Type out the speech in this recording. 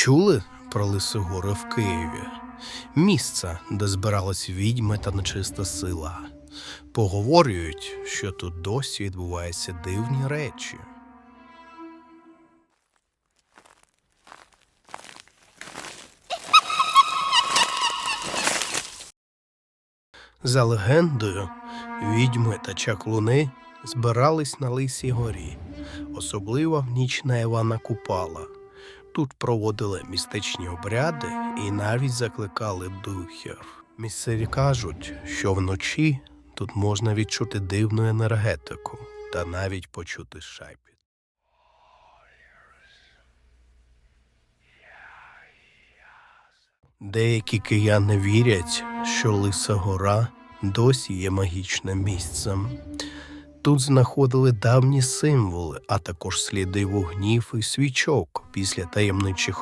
Чули про Лисогори в Києві? Місце, де збирались відьми та нечиста сила. Поговорюють, що тут досі відбуваються дивні речі. За легендою, відьми та чаклуни збирались на Лисій горі, особливо в ніч на Івана Купала. Тут проводили містичні обряди і навіть закликали духів. Місцеві кажуть, що вночі тут можна відчути дивну енергетику та навіть почути шепіт. Деякі кияни вірять, що Лиса гора досі є магічним місцем. Тут знаходили давні символи, а також сліди вогнів і свічок після таємничих